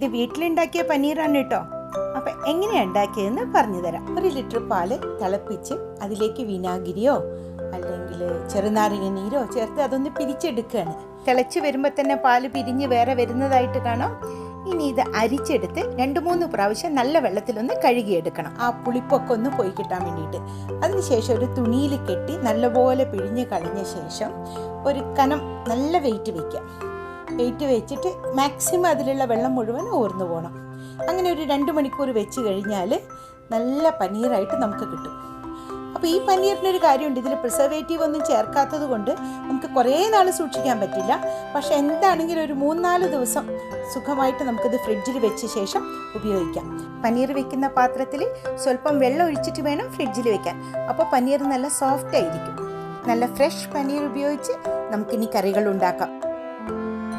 ഇത് വീട്ടിലുണ്ടാക്കിയ പനീറാണ് കേട്ടോ. അപ്പം എങ്ങനെയാണ് ഉണ്ടാക്കിയതെന്ന് പറഞ്ഞു തരാം ഒരു ലിറ്റർ പാൽ തിളപ്പിച്ച് അതിലേക്ക് വിനാഗിരിയോ അല്ലെങ്കിൽ ചെറുനാരങ്ങ നീരോ ചേർത്ത് അതൊന്ന് പിരിച്ചെടുക്കുകയാണ്. തിളച്ച് വരുമ്പോൾ തന്നെ പാൽ പിരിഞ്ഞ് വേറെ വരുന്നതായിട്ട് കാണാം. ഇനി ഇത് അരിച്ചെടുത്ത് രണ്ട് മൂന്ന് പ്രാവശ്യം നല്ല വെള്ളത്തിലൊന്ന് കഴുകിയെടുക്കണം. ആ പുളിപ്പൊക്കെ ഒന്ന് പോയി കിട്ടാൻ വേണ്ടിയിട്ട്. അതിനുശേഷം ഒരു തുണിയിൽ കെട്ടി നല്ലപോലെ പിഴിഞ്ഞ് കളഞ്ഞ ശേഷം ഒരു കനം നല്ല വെയിറ്റ് വയ്ക്കുക വെയിറ്റ് വെച്ചിട്ട് മാക്സിമം അതിലുള്ള വെള്ളം മുഴുവൻ ഊർന്നു പോകണം അങ്ങനെ ഒരു രണ്ട് മണിക്കൂർ വെച്ച് കഴിഞ്ഞാൽ നല്ല പനീറായിട്ട് നമുക്ക് കിട്ടും. അപ്പോൾ ഈ പനീറിനൊരു കാര്യമുണ്ട്. ഇതിൽ പ്രിസർവേറ്റീവ് ഒന്നും ചേർക്കാത്തത് കൊണ്ട് നമുക്ക് കുറേ നാൾ സൂക്ഷിക്കാൻ പറ്റില്ല. പക്ഷെ എന്താണെങ്കിലും ഒരു മൂന്നാൽ ദിവസം സുഖമായിട്ട് നമുക്കിത് ഫ്രിഡ്ജിൽ വെച്ച ശേഷം ഉപയോഗിക്കാം. പനീർ വെക്കുന്ന പാത്രത്തിൽ സ്വല്പം വെള്ളം ഒഴിച്ചിട്ട് വേണം ഫ്രിഡ്ജിൽ വെക്കാൻ. അപ്പോൾ പനീർ നല്ല സോഫ്റ്റ് ആയിരിക്കും. നല്ല ഫ്രഷ് പനീർ ഉപയോഗിച്ച് നമുക്കിനി കറികൾ ഉണ്ടാക്കാം.